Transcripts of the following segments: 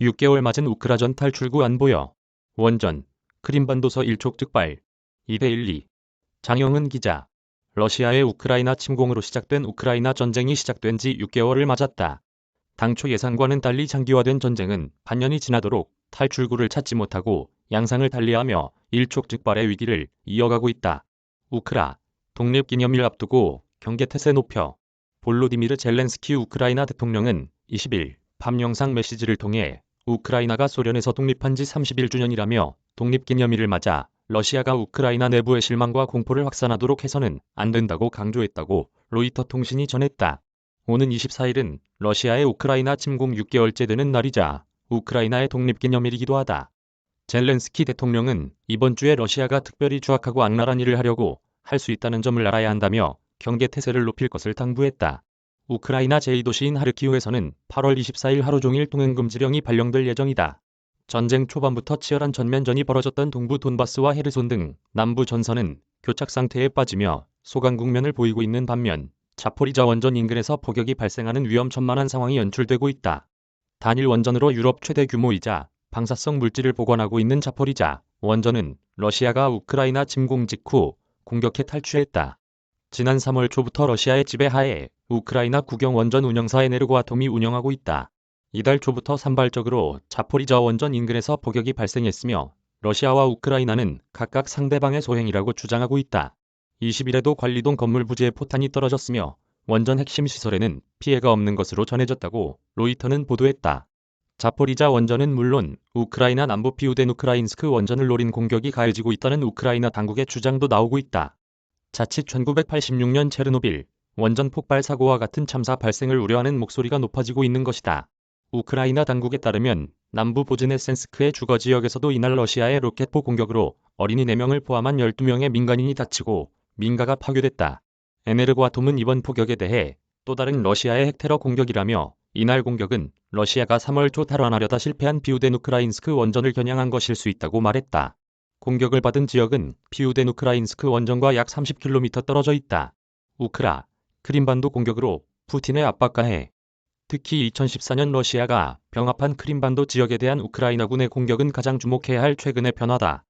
6개월 맞은 우크라전 탈출구 안 보여. 원전, 크림반도서 일촉즉발. 2대12. 장영은 기자. 러시아의 우크라이나 침공으로 시작된 우크라이나 전쟁이 시작된 지 6개월을 맞았다. 당초 예상과는 달리 장기화된 전쟁은 반년이 지나도록 탈출구를 찾지 못하고 양상을 달리하며 일촉즉발의 위기를 이어가고 있다. 우크라 독립기념일 앞두고 경계태세 높여 볼로디미르 젤렌스키 우크라이나 대통령은 20일 밤 영상 메시지를 통해 우크라이나가 소련에서 독립한 지 31주년이라며 독립기념일을 맞아 러시아가 우크라이나 내부의 실망과 공포를 확산하도록 해서는 안 된다고 강조했다고 로이터 통신이 전했다. 오는 24일은 러시아의 우크라이나 침공 6개월째 되는 날이자 우크라이나의 독립기념일이기도 하다. 젤렌스키 대통령은 이번 주에 러시아가 특별히 추악하고 악랄한 일을 하려고 할 수 있다는 점을 알아야 한다며 경계 태세를 높일 것을 당부했다. 우크라이나 제2도시인 하르키우에서는 8월 24일 하루 종일 통행금지령이 발령될 예정이다. 전쟁 초반부터 치열한 전면전이 벌어졌던 동부 돈바스와 헤르손 등 남부 전선은 교착 상태에 빠지며 소강 국면을 보이고 있는 반면 자포리자 원전 인근에서 폭격이 발생하는 위험천만한 상황이 연출되고 있다. 단일 원전으로 유럽 최대 규모이자 방사성 물질을 보관하고 있는 자포리자 원전은 러시아가 우크라이나 침공 직후 공격해 탈취했다. 지난 3월 초부터 러시아의 지배하에 우크라이나 국영 원전 운영사 에네르고아톰이 운영하고 있다. 이달 초부터 산발적으로 자포리자 원전 인근에서 폭격이 발생했으며 러시아와 우크라이나는 각각 상대방의 소행이라고 주장하고 있다. 20일에도 관리동 건물 부지에 포탄이 떨어졌으며 원전 핵심 시설에는 피해가 없는 것으로 전해졌다고 로이터는 보도했다. 자포리자 원전은 물론 우크라이나 남부 피우덴 우크라인스크 원전을 노린 공격이 가해지고 있다는 우크라이나 당국의 주장도 나오고 있다. 자칫 1986년 체르노빌 원전 폭발 사고와 같은 참사 발생을 우려하는 목소리가 높아지고 있는 것이다. 우크라이나 당국에 따르면 남부 보즈네센스크의 주거 지역에서도 이날 러시아의 로켓포 공격으로 어린이 4명을 포함한 12명의 민간인이 다치고 민가가 파괴됐다. 에네르고아톰은 이번 폭격에 대해 또 다른 러시아의 핵테러 공격이라며 이날 공격은 러시아가 3월 초 탈환하려다 실패한 비우덴 우크라인스크 원전을 겨냥한 것일 수 있다고 말했다. 공격을 받은 지역은 비우덴 우크라인스크 원전과 약 30km 떨어져 있다. 우크라, 크림반도 공격으로 푸틴의 압박가해 특히 2014년 러시아가 병합한 크림반도 지역에 대한 우크라이나군의 공격은 가장 주목해야 할 최근의 변화다.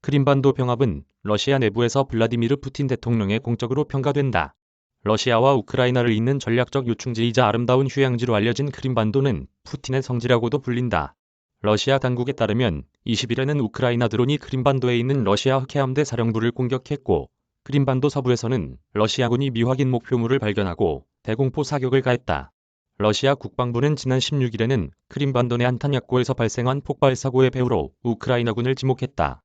크림반도 병합은 러시아 내부에서 블라디미르 푸틴 대통령의 공적으로 평가된다. 러시아와 우크라이나를 잇는 전략적 요충지이자 아름다운 휴양지로 알려진 크림반도는 푸틴의 성지라고도 불린다. 러시아 당국에 따르면 20일에는 우크라이나 드론이 크림반도에 있는 러시아 흑해함대 사령부를 공격했고 크림반도 서부에서는 러시아군이 미확인 목표물을 발견하고 대공포 사격을 가했다. 러시아 국방부는 지난 16일에는 크림반도 내 안탄약고에서 발생한 폭발 사고의 배후로 우크라이나군을 지목했다.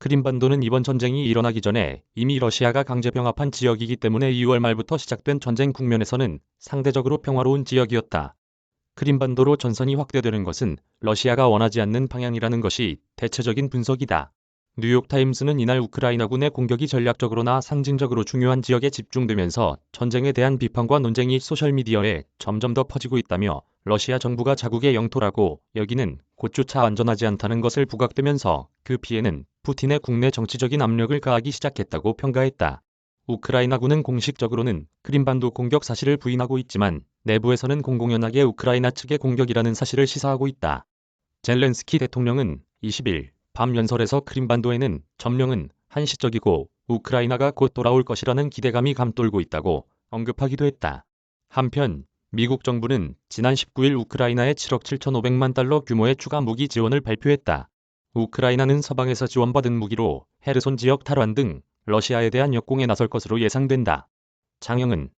크림반도는 이번 전쟁이 일어나기 전에 이미 러시아가 강제 병합한 지역이기 때문에 2월 말부터 시작된 전쟁 국면에서는 상대적으로 평화로운 지역이었다. 크림반도로 전선이 확대되는 것은 러시아가 원하지 않는 방향이라는 것이 대체적인 분석이다. 뉴욕타임스는 이날 우크라이나군의 공격이 전략적으로나 상징적으로 중요한 지역에 집중되면서 전쟁에 대한 비판과 논쟁이 소셜미디어에 점점 더 퍼지고 있다며 러시아 정부가 자국의 영토라고 여기는 곧조차 안전하지 않다는 것을 부각되면서 그 피해는 푸틴의 국내 정치적인 압력을 가하기 시작했다고 평가했다. 우크라이나군은 공식적으로는 크림반도 공격 사실을 부인하고 있지만 내부에서는 공공연하게 우크라이나 측의 공격이라는 사실을 시사하고 있다. 젤렌스키 대통령은 20일 밤 연설에서 크림반도에는 점령은 한시적이고 우크라이나가 곧 돌아올 것이라는 기대감이 감돌고 있다고 언급하기도 했다. 한편 미국 정부는 지난 19일 우크라이나에 7억 7,500만 달러 규모의 추가 무기 지원을 발표했다. 우크라이나는 서방에서 지원받은 무기로 헤르손 지역 탈환 등 러시아에 대한 역공에 나설 것으로 예상된다. 장영은